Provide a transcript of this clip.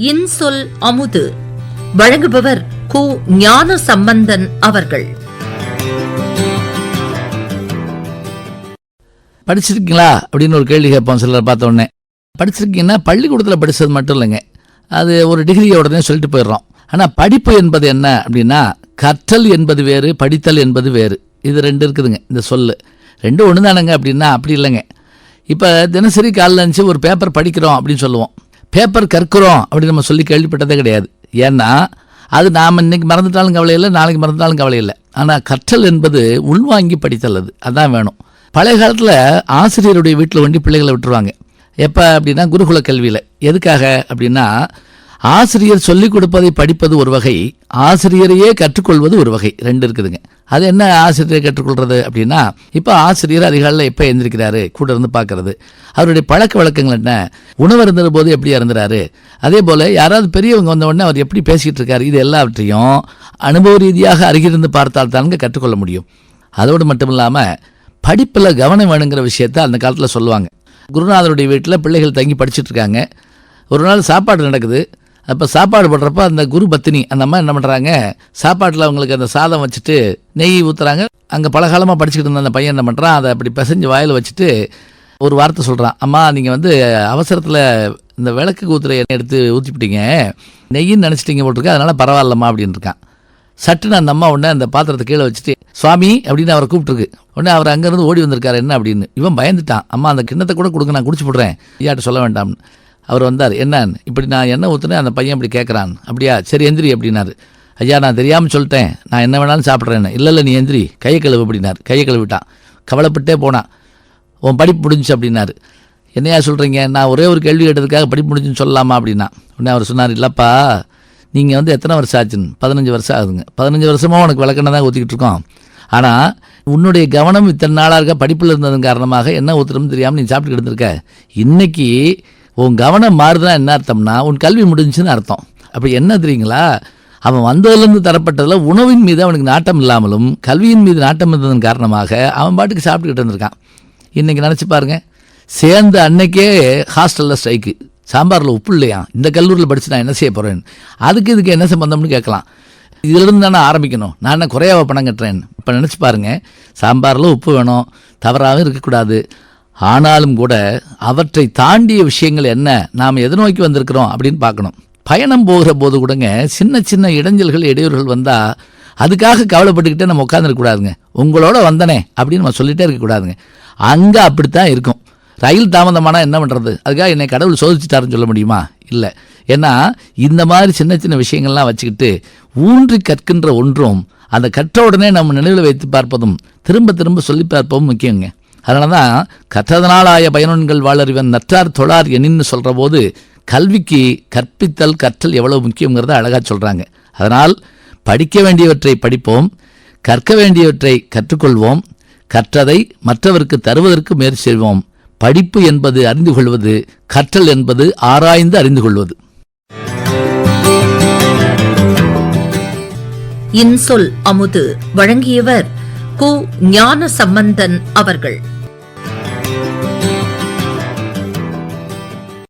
இன்சொல் அமுது. வழங்குபவர் கு ஞான சம்பந்தன் அவர்கள். படிச்சிருக்கீங்களா? அப்படின்னு ஒரு கேள்வி கேட்போம் சிலர் பார்த்த உடனே. படிச்சிருக்கீங்கன்னா பள்ளிக்கூடத்தில் படித்தது மட்டும் இல்லைங்க. அது ஒரு டிகிரியை உடனே சொல்லிட்டு போயிடுறோம். ஆனால் படிப்பு என்பது என்ன அப்படின்னா கற்றல் என்பது வேறு படித்தல் என்பது வேறு. இது ரெண்டு இருக்குதுங்க இந்த சொல்லு. ரெண்டும் ஒன்று தானுங்க அப்படின்னா அப்படி இல்லைங்க. இப்போ தினசரி காலைல இருந்துச்சு ஒரு பேப்பர் படிக்கிறோம் அப்படின்னு சொல்லுவோம். பேப்பர் கற்கிறோம் அப்படின்னு நம்ம சொல்லி கேள்விப்பட்டதே கிடையாது. ஏன்னா அது நாம் இன்னைக்கு மறந்துட்டாலும் கவலை இல்லை நாளைக்கு மறந்துட்டாலும் கவலை இல்லை. ஆனால் கற்றல் என்பது உள்வாங்கி படித்தல் அது அதான் வேணும். பழைய காலத்தில் ஆசிரியருடைய வீட்டில் வண்டி பிள்ளைகளை விட்டுருவாங்க. எப்போ அப்படின்னா குருகுல கல்வியில். எதுக்காக அப்படின்னா ஆசிரியர் சொல்லிக் கொடுப்பதை படிப்பது ஒரு வகை ஆசிரியரையே கற்றுக்கொள்வது ஒரு வகை. ரெண்டு இருக்குதுங்க. அது என்ன ஆசிரியரை கற்றுக்கொள்றது அப்படின்னா இப்போ ஆசிரியர் அதிகாலையில் எப்போ எழுந்திருக்கிறாரு கூட இருந்து பார்க்கறது அவருடைய பழக்க வழக்கங்கள் என்ன? உணவு இருந்தபோது போது எப்படி இறந்துறாரு அதே போல் யாராவது பெரியவங்க வந்த உடனே அவர் எப்படி பேசிக்கிட்டு இருக்காரு? இது எல்லாவற்றையும் அனுபவ ரீதியாக அருகிருந்து பார்த்தால் தானுங்க கற்றுக்கொள்ள முடியும். அதோடு மட்டும் இல்லாமல் படிப்பில் கவனம் வேணுங்கிற விஷயத்த அந்த காலத்தில் சொல்லுவாங்க. குருநாதருடைய வீட்டில் பிள்ளைகள் தங்கி படிச்சுட்டு இருக்காங்க. ஒரு நாள் சாப்பாடு நடக்குது. அப்போ சாப்பாடு போடுறப்ப அந்த குரு பத்தினி அந்த அம்மா என்ன பண்ணுறாங்க சாப்பாட்டில் அவங்களுக்கு அந்த சாதம் வச்சுட்டு நெய் ஊற்றுறாங்க அங்கே பலகாலமாக படிச்சுக்கிட்டு இருந்த அந்த பையன் என்ன பண்ணுறான் அதை அப்படி பிசைஞ்சு வாயில் வச்சுட்டு ஒரு வார்த்தை சொல்கிறான் அம்மா நீங்கள் வந்து அவசரத்தில் இந்த விளக்கு ஊற்றுற எண்ணெய் எடுத்து ஊற்றிப்பிட்டீங்க நெய்ன்னு நினச்சிட்டீங்க போட்டிருக்க. அதனால் பரவாயில்லம்மா அப்படின்னு இருக்கான். சட்டுன்னு அந்த அம்மா உடனே அந்த பாத்திரத்தை கீழே வச்சுட்டு சுவாமி அப்படின்னு அவரை கூப்பிட்டுருக்கு. உடனே அவர் அங்கேருந்து ஓடி வந்திருக்காரு. என்ன அப்படின்னு. இவன் பயந்துட்டான். அம்மா அந்த கிண்ணத்தை கூட கொடுங்க. நான் குடிச்சு போடுறேன். ஐயாட்ட சொல்ல வேண்டாம்னு. அவர் வந்தார் என்னன்னு? இப்படி நான் என்ன ஊற்றுனேன் அந்த பையன் இப்படி கேட்குறான் அப்படியா? சரி எந்திரி அப்படின்னாரு. ஐயா நான் தெரியாமல் சொல்லிட்டேன். நான் என்ன வேணாலும் சாப்பிட்றேன் இல்லை இல்லை நீ எந்திரி. கையை கழுவு அப்படின்னார். கையை கழுவிட்டான். கவலைப்பட்டே போனான். உன் படிப்பு முடிஞ்சுச்சு அப்படின்னாரு. என்னையா சொல்கிறீங்க நான் ஒரே ஒரு கேள்வி கேட்டதுக்காக படிப்பு முடிஞ்சுன்னு சொல்லலாமா? அப்படின்னா. உடனே அவர் சொன்னார் இல்லைப்பா நீங்கள் வந்து எத்தனை வருஷம் ஆச்சுன்னு? பதினஞ்சு வருஷம் ஆகுதுங்க. பதினஞ்சு வருஷமாக உனக்கு விளக்கண்ணை தான் ஊற்றிக்கிட்டு இருக்கோம். ஆனால் உன்னுடைய கவனம் இத்தனை நாளாக இருக்க படிப்பில் இருந்ததன் காரணமாக என்ன ஊற்றுறோம்னு தெரியாமல் நீ சாப்பிட்டு இருந்திருக்க. இன்றைக்கி உன் கவனம் மாறுதுன்னா என்ன அர்த்தம்னா உன் கல்வி முடிஞ்சுன்னு அர்த்தம். அப்படி என்ன தெரியுங்களா? அவன் வந்ததுலேருந்து தரப்பட்டதில் உணவின் மீது அவனுக்கு நாட்டம் இல்லாமலும் கல்வியின் மீது நாட்டம் இருந்ததன் காரணமாக அவன் பாட்டுக்கு சாப்பிட்டுக்கிட்டு இருந்திருக்கான். இன்றைக்கி நினச்சி பாருங்க. சேர்ந்த அன்னைக்கே ஹாஸ்டலில் ஸ்ட்ரைக்கு சாம்பாரில் உப்பு இல்லையா? இந்த கல்லூரியில் படித்து நான் என்ன செய்ய போகிறேன் அதுக்கு இதுக்கு என்ன சம்பந்தம்னு கேட்கலாம். இதிலிருந்து தானே ஆரம்பிக்கணும். நான் என்ன குறையாவை பணம் கட்டுறேன்? இப்போ நினச்சி பாருங்க. சாம்பாரில் உப்பு வேணும். தவறாகவும் இருக்கக்கூடாது. ஆனாலும் கூட அவற்றை தாண்டிய விஷயங்கள் என்ன? நாம் எதை நோக்கி வந்திருக்கிறோம் அப்படின்னு பார்க்கணும். பயணம் போகிற போது கூடங்க சின்ன சின்ன இடைஞ்சல்கள் இடையூறுகள் வந்தால் அதுக்காக கவலைப்பட்டுக்கிட்டே நம்ம உட்காந்துருக்கக்கூடாதுங்க உங்களோட வந்தனே அப்படின்னு நம்ம சொல்லிட்டே இருக்கக்கூடாதுங்க அங்கே அப்படித்தான் இருக்கும். ரயில் தாமதமானால் என்ன பண்ணுறது அதுக்காக என்னை கடவுள் சோதிச்சுட்டாருன்னு சொல்ல முடியுமா? இல்லை. ஏன்னா இந்த மாதிரி சின்ன சின்ன விஷயங்கள்லாம் வச்சுக்கிட்டு ஊன்றி கற்கின்ற ஒன்றும் அந்த கற்ற உடனே நம்ம நினைவில் வைத்து பார்ப்பதும் திரும்ப திரும்ப சொல்லி பார்ப்பதும் முக்கியங்க. அதனால தான் கற்றதனாலாய ஆய பயனன்கள் வாழறிவன் நற்றார் தொழார் எனின்னு சொல்கிற போது கல்விக்கு கற்பித்தல் கற்றல் எவ்வளவு முக்கியங்கிறத அழகாக சொல்கிறாங்க அதனால் படிக்க வேண்டியவற்றை படிப்போம் கற்க வேண்டியவற்றை கற்றுக்கொள்வோம் கற்றதை மற்றவருக்கு தருவதற்கு முயற்சி செய்வோம். படிப்பு என்பது அறிந்து கொள்வது கற்றல் என்பது ஆராய்ந்து அறிந்து கொள்வது. இன்சொல் அமுது வழங்கியவர் கு ஞான சம்பந்தன் அவர்கள்.